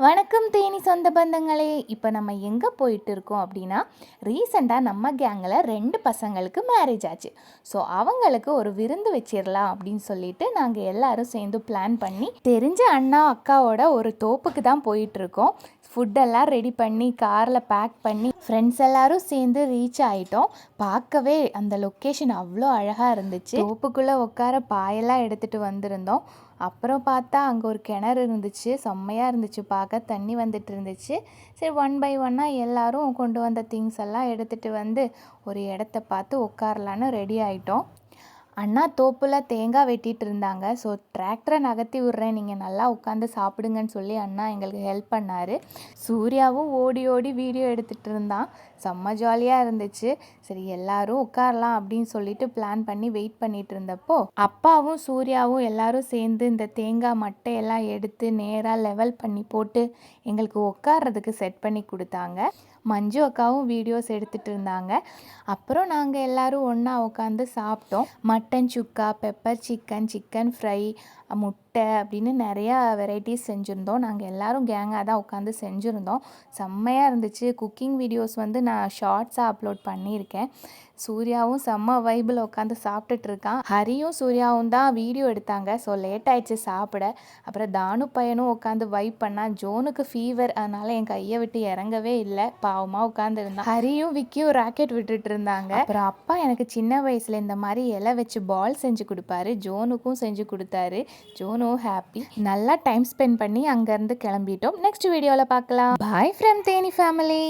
வணக்கம் தேனி சொந்த பந்தங்களே. இப்போ நம்ம எங்கே போயிட்டு இருக்கோம் அப்படின்னா ரீசெண்டாக நம்ம கேங்கில் ரெண்டு பசங்களுக்கு மேரேஜ் ஆச்சு. ஸோ அவங்களுக்கு ஒரு விருந்து வச்சிடலாம் அப்படின்னு சொல்லிட்டு நாங்கள் எல்லாரும் சேர்ந்து பிளான் பண்ணி தெரிஞ்ச அண்ணா அக்காவோட ஒரு தோப்புக்கு தான் போயிட்டுருக்கோம். ஃபுட்டெல்லாம் ரெடி பண்ணி காரில் பேக் பண்ணி ஃப்ரெண்ட்ஸ் எல்லாரும் சேர்ந்து ரீச் ஆகிட்டோம் பார்க்கவே அந்த லொக்கேஷன் அவ்வளோ அழகாக இருந்துச்சு. தோப்புக்குள்ளே உட்கார பாயெல்லாம் எடுத்துகிட்டு வந்திருந்தோம். அப்புறம் பார்த்தா அங்கே ஒரு கிணறு இருந்துச்சு. செம்மையாக இருந்துச்சு. பார்க்க தண்ணி வந்துட்டு இருந்துச்சு. சரி ஒன் பை ஒன்னாக எல்லாரும் கொண்டு வந்த திங்ஸ் எல்லாம் எடுத்துகிட்டு வந்து ஒரு இடத்த பார்த்து உட்காரலான்னு ரெடி ஆகிட்டோம் அண்ணா தோப்பில் தேங்காய் வெட்டிட்டு இருந்தாங்க ஸோ டிராக்டரை நகர்த்தி விட்றேன். நீங்கள் நல்லா உட்காந்து சாப்பிடுங்கன்னு சொல்லி அண்ணா எங்களுக்கு ஹெல்ப் பண்ணார். சூர்யாவும் ஓடி ஓடி வீடியோ எடுத்துகிட்டு இருந்தான் செம்ம ஜாலியாக இருந்துச்சு. சரி எல்லாரும் உட்காரலாம் அப்படின்னு சொல்லிட்டு பிளான் பண்ணி வெயிட் பண்ணிட்டு இருந்தப்போ அப்பாவும் சூர்யாவும் எல்லாரும் சேர்ந்து இந்த தேங்காய் மட்டையெல்லாம் எடுத்து நேராக லெவல் பண்ணி போட்டு எங்களுக்கு உட்கார்றதுக்கு செட் பண்ணி கொடுத்தாங்க. மஞ்சு அக்காவும் வீடியோஸ் எடுத்துகிட்டு இருந்தாங்க. அப்புறம் நாங்கள் எல்லோரும் ஒன்றா உட்காந்து சாப்பிட்டோம். Mutton sukka pepper chicken chicken fry முட்டை அப்படின்னு நிறையா வெரைட்டிஸ் செஞ்சுருந்தோம். நாங்கள் எல்லோரும் கேங்காக தான் உட்காந்து செஞ்சுருந்தோம். செம்மையாக இருந்துச்சு. குக்கிங் வீடியோஸ் வந்து நான் ஷார்ட்ஸாக அப்லோட் பண்ணியிருக்கேன். சூர்யாவும் செம்ம வைபிள் உட்காந்து சாப்பிட்டுட்டு இருக்கான். ஹரியும் சூர்யாவும் தான் வீடியோ எடுத்தாங்க. ஸோ லேட் ஆயிடுச்சு சாப்பிட. அப்புறம் தானு பையனும் உட்காந்து வைப் பண்ணால் ஜோனுக்கு ஃபீவர் அதனால் என் கையை விட்டு இறங்கவே இல்லை. பாவமாக உட்காந்துருந்தான் ஹரியும் விக்கியும் ராக்கெட் விட்டுட்டு இருந்தாங்க. அப்புறம் அப்பா எனக்கு சின்ன வயசில் இந்த மாதிரி இலை வச்சு பால் செஞ்சு கொடுப்பாரு. ஜோனுக்கும் செஞ்சு கொடுத்தாரு. ஜோனும் ஹாப்பி நல்லா டைம் ஸ்பெண்ட் பண்ணி அங்கேருந்து கிளம்பிட்டோம். நெக்ஸ்ட் வீடியோவில் பார்க்கலாம். Bye from Theni family